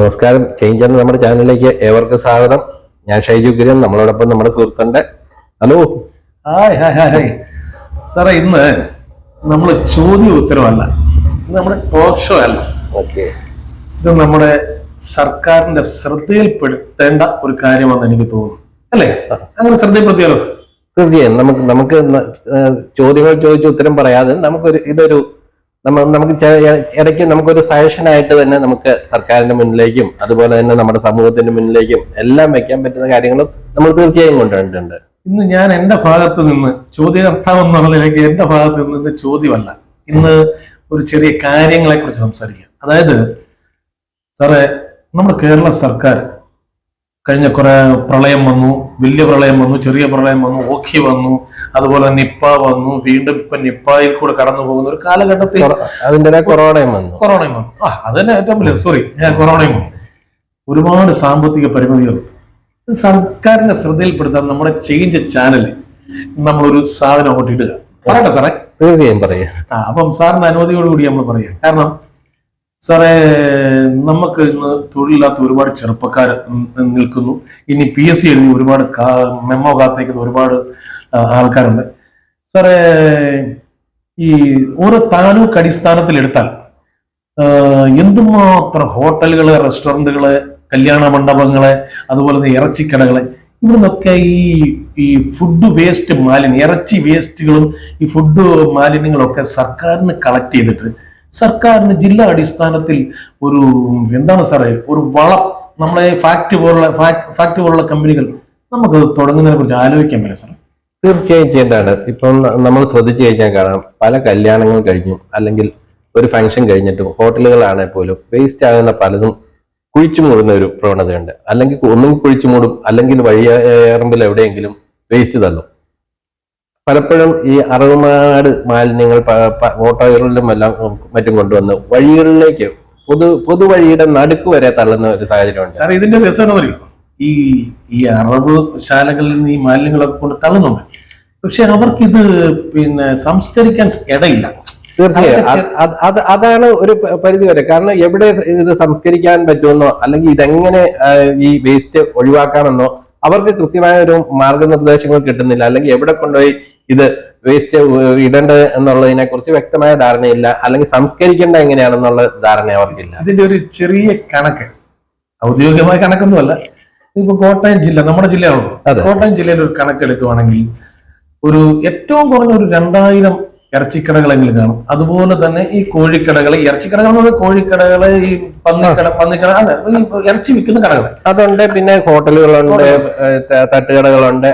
നമസ്കാരം. ചേഞ്ച് എന്ന നമ്മുടെ ചാനലിലേക്ക് ഏവർക്കും സ്വാഗതം. ഞാൻ ഷൈജു ഗിരൻ നമ്മളോടൊപ്പം നമ്മുടെ സുഹൃത്തുണ്ട്. Hello hi hi hi hi. സാറേ ഇന്ന് നമ്മൾ ചോദ്യ ഉത്തരവല്ല. ഇത് നമ്മുടെ ടോക്ക് ഷോ അല്ല. ഓക്കെ ഇത് നമ്മുടെ സർക്കാരിന്റെ ശ്രദ്ധയിൽപ്പെടുത്തേണ്ട ഒരു കാര്യമാണെന്ന് എനിക്ക് തോന്നുന്നു. അല്ലേ? അങ്ങനെ ശ്രദ്ധയിൽപ്പെടുത്തിയാലോ? തീർച്ചയായും. നമുക്ക് നമുക്ക് ചോദ്യങ്ങൾ ചോദിച്ച് ഉത്തരം പറയാതെ നമുക്കൊരു ഇതൊരു നമ്മ നമുക്ക് ഇടയ്ക്ക് നമുക്കൊരു സജഷനായിട്ട് തന്നെ നമുക്ക് സർക്കാരിന്റെ മുന്നിലേക്കും അതുപോലെ തന്നെ നമ്മുടെ സമൂഹത്തിന്റെ മുന്നിലേക്കും എല്ലാം വെക്കാൻ പറ്റുന്ന കാര്യങ്ങളും നമ്മൾ തീർച്ചയായും കൊണ്ടുവന്നിട്ടുണ്ട്. ഇന്ന് ഞാൻ എന്റെ ഭാഗത്ത് നിന്ന് ചോദ്യകർത്താവ് എന്നുള്ളതിലേക്ക് എന്റെ ഭാഗത്ത് നിന്ന് ചോദ്യമല്ല. ഇന്ന് ഒരു ചെറിയ കാര്യങ്ങളെ കുറിച്ച് സംസാരിക്കാം. അതായത് സാറേ നമ്മുടെ കേരള സർക്കാർ കഴിഞ്ഞ കുറെ പ്രളയം വന്നു വലിയ പ്രളയം വന്നു ചെറിയ പ്രളയം വന്നു ഓഖി വന്നു അതുപോലെ നിപ്പ വന്നു വീണ്ടും ഇപ്പൊ നിപ്പായിൽ കൂടെ കടന്നു പോകുന്ന ഒരു കാലഘട്ടത്തിൽ അതിന്റെ കൊറോണയും വന്നു. കൊറോണയും വന്നു. ആ അത് തന്നെ ഏറ്റവും വലിയ സോറി കൊറോണയും വന്നു. ഒരുപാട് സാമ്പത്തിക പരിമിതികൾ. സർക്കാരിന്റെ ശ്രദ്ധയിൽപ്പെടുത്താൻ നമ്മുടെ ചേഞ്ച് ചാനൽ നമ്മളൊരു സാധനം അങ്ങോട്ട് ഇടുക. പറയട്ടെ സാറേ. തീർച്ചയായും പറയാം. ആ അപ്പം സാറിന്റെ അനുമതിയോടുകൂടി നമ്മൾ പറയാം കാരണം സാറേ നമുക്ക് ഇന്ന് തൊഴിലില്ലാത്ത ഒരുപാട് ചെറുപ്പക്കാർ നിൽക്കുന്നു. ഇനി പി എസ് സി എഴുതി ഒരുപാട് മെമ്മോ കാത്തേക്കുന്ന ഒരുപാട് ആൾക്കാരുണ്ട്. സാറേ ഈ ഓരോ താലൂക്ക് അടിസ്ഥാനത്തിൽ എടുത്താൽ എന്തുമാത്രം ഹോട്ടലുകൾ റെസ്റ്റോറന്റുകൾ കല്യാണ മണ്ഡപങ്ങൾ അതുപോലെ തന്നെ ഇറച്ചിക്കടകൾ ഇവിടുന്നൊക്കെ ഈ ഈ ഫുഡ് വേസ്റ്റ് മാലിന്യം ഇറച്ചി വേസ്റ്റുകളും ഈ ഫുഡ് മാലിന്യങ്ങളൊക്കെ സർക്കാരിന് കളക്ട് ചെയ്തിട്ട് സർക്കാരിന് ജില്ലാ അടിസ്ഥാനത്തിൽ ഒരു എന്താണ് സാറേ ഒരു വളം നമ്മളെ ഫാക്ടറി പോലുള്ള ഫാക്ടറി പോലുള്ള കമ്പനികൾ നമുക്ക് തുടങ്ങുന്നതിനെ കുറിച്ച് ആലോചിക്കാൻ പറ്റില്ല സാർ തീർച്ചയായും ചെയ്യേണ്ടതാണ്. ഇപ്പം നമ്മൾ ശ്രദ്ധിച്ചു കഴിഞ്ഞാൽ കാണാം പല കല്യാണങ്ങൾ കഴിഞ്ഞു അല്ലെങ്കിൽ ഒരു ഫംഗ്ഷൻ കഴിഞ്ഞിട്ടും ഹോട്ടലുകളാണെങ്കിൽ പോലും വേസ്റ്റ് ആകുന്ന പലതും കുഴിച്ചു മൂടുന്ന ഒരു പ്രവണതയുണ്ട്. അല്ലെങ്കിൽ ഒന്നും കുഴിച്ചു മൂടും അല്ലെങ്കിൽ വഴിയറമ്പിൽ എവിടെയെങ്കിലും വേസ്റ്റ് തള്ളും. പലപ്പോഴും ഈ അറുപമാട് മാലിന്യങ്ങൾ ഓട്ടോകളിലും എല്ലാം മറ്റും കൊണ്ടുവന്ന് വഴികളിലേക്ക് പൊതു പൊതുവഴിയുടെ നടുക്ക് വരെ തള്ളുന്ന ഒരു സാഹചര്യമുണ്ട്. സാർ ഇതിന്റെ രസം ഈ ഈ അറബ് ശാലകളിൽ നിന്ന് ഈ മാലിന്യങ്ങളൊക്കെ കൊണ്ട് തള്ളുന്നുണ്ട്. പക്ഷെ അവർക്കിത് പിന്നെ സംസ്കരിക്കാൻ ഇടയില്ല. തീർച്ചയായും. അത് അത് അത് അതാണ് ഒരു പരിധി വരെ. കാരണം എവിടെ ഇത് സംസ്കരിക്കാൻ പറ്റുമെന്നോ അല്ലെങ്കിൽ ഇതെങ്ങനെ ഈ വേസ്റ്റ് ഒഴിവാക്കാമെന്നോ അവർക്ക് കൃത്യമായ ഒരു മാർഗനിർദ്ദേശങ്ങൾ കിട്ടുന്നില്ല. അല്ലെങ്കിൽ എവിടെ കൊണ്ടുപോയി ഇത് വേസ്റ്റ് ഇടേണ്ടത് എന്നുള്ളതിനെ കുറിച്ച് വ്യക്തമായ ധാരണയില്ല. അല്ലെങ്കിൽ സംസ്കരിക്കേണ്ട എങ്ങനെയാണെന്നുള്ള ധാരണ അവർക്കില്ല. ഇതിന്റെ ഒരു ചെറിയ കണക്ക്. ഔദ്യോഗികമായ കണക്കൊന്നുമല്ല. ഇപ്പൊ കോട്ടയം ജില്ല നമ്മുടെ ജില്ലയാണല്ലോ. കോട്ടയം ജില്ലയിൽ ഒരു കണക്കെടുക്കുവാണെങ്കിൽ ഒരു ഏറ്റവും കുറഞ്ഞ ഒരു രണ്ടായിരം ഇറച്ചിക്കടകളെങ്കിലും കാണും. അതുപോലെ തന്നെ ഈ കോഴിക്കടകൾ ഇറച്ചിക്കടകൾ എന്ന് പറഞ്ഞാൽ ഈ പന്നിക്കട പന്നിക്കട അല്ല ഈ ഇറച്ചി വിൽക്കുന്ന കടകൾ അതുണ്ട് പിന്നെ ഹോട്ടലുകളുണ്ട് തട്ടുകടകളുണ്ട്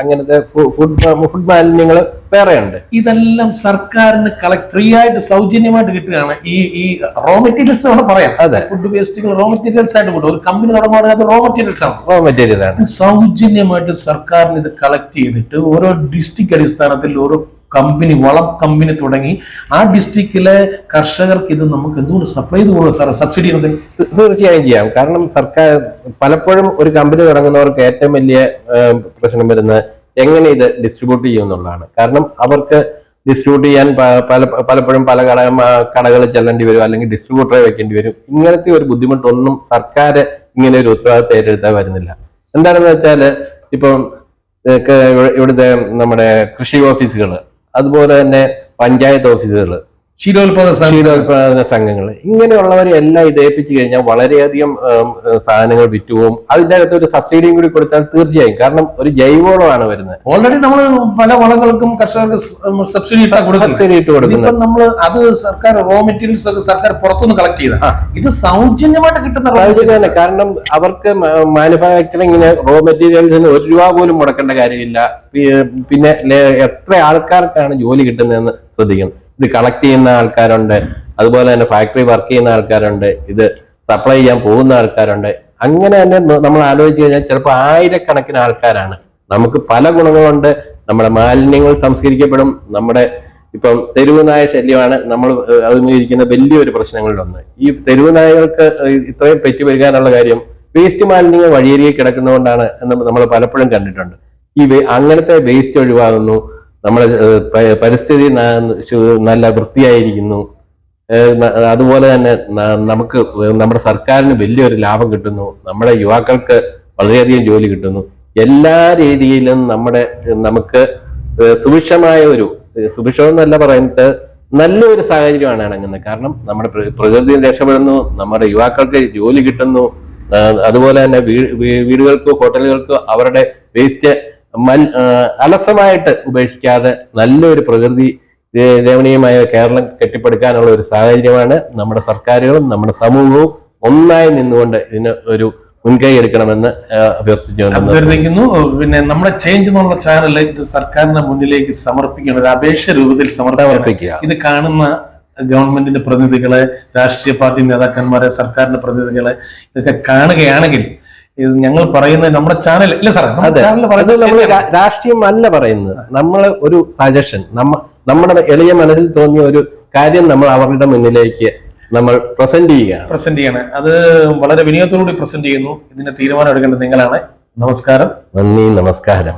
അങ്ങനത്തെ ഫുഡ് ഫുഡ് മാലിന്യങ്ങൾ വേറെയുണ്ട്. ഇതെല്ലാം സർക്കാരിന് കളക്ട് ഫ്രീ ആയിട്ട് സൗജന്യമായിട്ട് കിട്ടുകയാണ്. ഈ ഈ റോ മെറ്റീരിയൽസ് ആണ് പറയാം. അതെ. ഫുഡ് വേസ്റ്റുകൾ റോ മെറ്റീരിയൽസ് ആയിട്ട് കൂട്ടും ഒരു കമ്പനി തുടങ്ങുകയാണെങ്കിൽ റോ മെറ്റീരിയൽസ് ആണ്. റോ മെറ്റീരിയൽ ആണ്. സൗജന്യമായിട്ട് സർക്കാരിന് ഇത് കളക്ട് ചെയ്തിട്ട് ഓരോ ഡിസ്ട്രിക്ട് അടിസ്ഥാനത്തിൽ ഓരോ കമ്പനി വളം കമ്പനി തുടങ്ങി ആ ഡിസ്ട്രിക്റ്റിലെ കർഷകർക്ക് ഇത് നമുക്ക് എന്തുകൊണ്ട് സപ്ലൈ ചെയ്ത് കൊടുക്കും സാർ സബ്സിഡി തീർച്ചയായും ചെയ്യാം. കാരണം സർക്കാർ പലപ്പോഴും ഒരു കമ്പനി തുടങ്ങുന്നവർക്ക് ഏറ്റവും വലിയ പ്രശ്നം വരുന്നത് എങ്ങനെ ഇത് ഡിസ്ട്രിബ്യൂട്ട് ചെയ്യും എന്നുള്ളതാണ്. കാരണം അവർക്ക് ഡിസ്ട്രിബ്യൂട്ട് ചെയ്യാൻ പല പലപ്പോഴും പല കട കടകളിൽ ചെല്ലേണ്ടി വരും അല്ലെങ്കിൽ ഡിസ്ട്രിബ്യൂട്ടറെ വെക്കേണ്ടി വരും. ഇങ്ങനത്തെ ഒരു ബുദ്ധിമുട്ടൊന്നും സർക്കാർ ഇങ്ങനെ ഒരു ഉത്തരവാദിത്തം ഏറ്റെടുത്താൽ വരുന്നില്ല. എന്താണെന്ന് വെച്ചാൽ ഇപ്പം ഇവിടുത്തെ നമ്മുടെ കൃഷി ഓഫീസുകൾ അതുപോലെ തന്നെ പഞ്ചായത്ത് ഓഫീസുകൾ. ക്ഷീരോത്പാദക സംഘ- ക്ഷീരോത്പാദന സംഘങ്ങൾ. ഇങ്ങനെയുള്ളവരെ എല്ലാം ഇത് ഏൽപ്പിച്ചു കഴിഞ്ഞാൽ വളരെയധികം സാധനങ്ങൾ വിറ്റുപോകും. അതിന്റെ അകത്ത് ഒരു സബ്സിഡിയും കൂടി കൊടുത്താൽ തീർച്ചയായും. കാരണം ഒരു ജൈവവളമാണ് വരുന്നത്. ഓൾറെഡി നമ്മൾ പല വളങ്ങൾക്കും കർഷകർക്ക് സബ്സിഡി സബ്സിഡി ഇട്ട് കൊടുക്കുന്നത്. നമ്മൾ അത് സർക്കാർ റോ മെറ്റീരിയൽസ് ഒക്കെ സർക്കാർ പുറത്തുനിന്ന് കളക്ട് ചെയ്ത. ഇത് സൗജന്യമായിട്ട് കിട്ടുന്ന സൗജന്യമാണ്. കാരണം അവർക്ക് മാനുഫാക്ചറിങ്ങിന് റോ മെറ്റീരിയൽസിന് ഒരു രൂപ പോലും മുടക്കേണ്ട കാര്യമില്ല. പിന്നെ എത്ര ആൾക്കാർക്കാണ് ജോലി കിട്ടുന്നതെന്ന് ശ്രദ്ധിക്കണം. ഇത് കളക്ട് ചെയ്യുന്ന ആൾക്കാരുണ്ട്. അതുപോലെ തന്നെ ഫാക്ടറി വർക്ക് ചെയ്യുന്ന ആൾക്കാരുണ്ട്. ഇത് സപ്ലൈ ചെയ്യാൻ പോകുന്ന ആൾക്കാരുണ്ട്. അങ്ങനെ തന്നെ നമ്മൾ ആലോചിച്ച് കഴിഞ്ഞാൽ ചിലപ്പോൾ ആയിരക്കണക്കിന് ആൾക്കാരാണ്. നമുക്ക് പല ഗുണങ്ങളുണ്ട്. നമ്മുടെ മാലിന്യങ്ങൾ സംസ്കരിക്കപ്പെടും. നമ്മുടെ ഇപ്പം തെരുവുനായ ശല്യമാണ്. നമ്മൾ അഭിമുഖീകരിക്കുന്ന വലിയൊരു പ്രശ്നങ്ങളിലൊന്ന്. ഈ തെരുവുനായകൾക്ക് ഇത്രയും പെറ്റി വരികാനുള്ള കാര്യം വേസ്റ്റ് മാലിന്യങ്ങൾ വഴിയരികെ കിടക്കുന്നതുകൊണ്ടാണ് എന്ന് നമ്മൾ പലപ്പോഴും കണ്ടിട്ടുണ്ട്. ഈ അങ്ങനത്തെ വേസ്റ്റ് ഒഴിവാകുന്നു. നമ്മുടെ പരിസ്ഥിതി നല്ല വൃത്തിയായിരിക്കുന്നു. അതുപോലെ തന്നെ നമുക്ക് നമ്മുടെ സർക്കാരിന് വലിയൊരു ലാഭം കിട്ടുന്നു. നമ്മുടെ യുവാക്കൾക്ക് വളരെയധികം ജോലി കിട്ടുന്നു. എല്ലാ രീതിയിലും നമ്മുടെ നമുക്ക് സുഭിക്ഷമായ ഒരു സുഭിക്ഷം എന്നല്ല പറയുന്നത് നല്ലൊരു സാഹചര്യമാണ് ഇണങ്ങുന്നത്. കാരണം നമ്മുടെ പ്ര- പ്രകൃതി രക്ഷപ്പെടുന്നു നമ്മുടെ യുവാക്കൾക്ക് ജോലി കിട്ടുന്നു. അതുപോലെ തന്നെ വീടുകൾക്കോ ഹോട്ടലുകൾക്കോ അവരുടെ വേസ്റ്റ് ആഹ് അലസമായിട്ട് ഉപേക്ഷിക്കാതെ നല്ലൊരു പ്രകൃതി രമണീയമായ കേരളം കെട്ടിപ്പടുക്കാനുള്ള ഒരു സാഹചര്യമാണ് നമ്മുടെ സർക്കാരുകളും നമ്മുടെ സമൂഹവും ഒന്നായി നിന്നുകൊണ്ട് ഇതിന് ഒരു മുൻകൈ എടുക്കണമെന്ന് അഭ്യർത്ഥിക്കുന്നു. പിന്നെ നമ്മുടെ ചേഞ്ച് എന്നുള്ള ചാനൽ ഇത് സർക്കാരിന്റെ മുന്നിലേക്ക് സമർപ്പിക്കണം. ഒരു അപേക്ഷ രൂപത്തിൽ സമർപ്പിക്കുക. ഇത് കാണുന്ന ഗവൺമെന്റിന്റെ പ്രതിനിധികളെ രാഷ്ട്രീയ പാർട്ടി നേതാക്കന്മാരെ സർക്കാരിന്റെ പ്രതിനിധികളെ ഇതൊക്കെ കാണുകയാണെങ്കിൽ ഇത് ഞങ്ങൾ പറയുന്നത് നമ്മുടെ ചാനൽ ഇല്ല സാറേ രാഷ്ട്രീയം അല്ല പറയുന്നത് നമ്മൾ പറയുന്നത്. നമ്മൾ ഒരു സജഷൻ നമ്മ നമ്മുടെ എളിയ മനസ്സിൽ തോന്നിയ ഒരു കാര്യം നമ്മൾ അവരുടെ മുന്നിലേക്ക് നമ്മൾ പ്രസന്റ് ചെയ്യുകയാണ്. പ്രസന്റ് ചെയ്യണം. അത് വളരെ വിനയത്തോടുകൂടി പ്രസന്റ് ചെയ്യുന്നു. ഇതിന്റെ തീരുമാനം എടുക്കേണ്ടത് നിങ്ങളാണ്. നമസ്കാരം. നന്ദി നമസ്കാരം.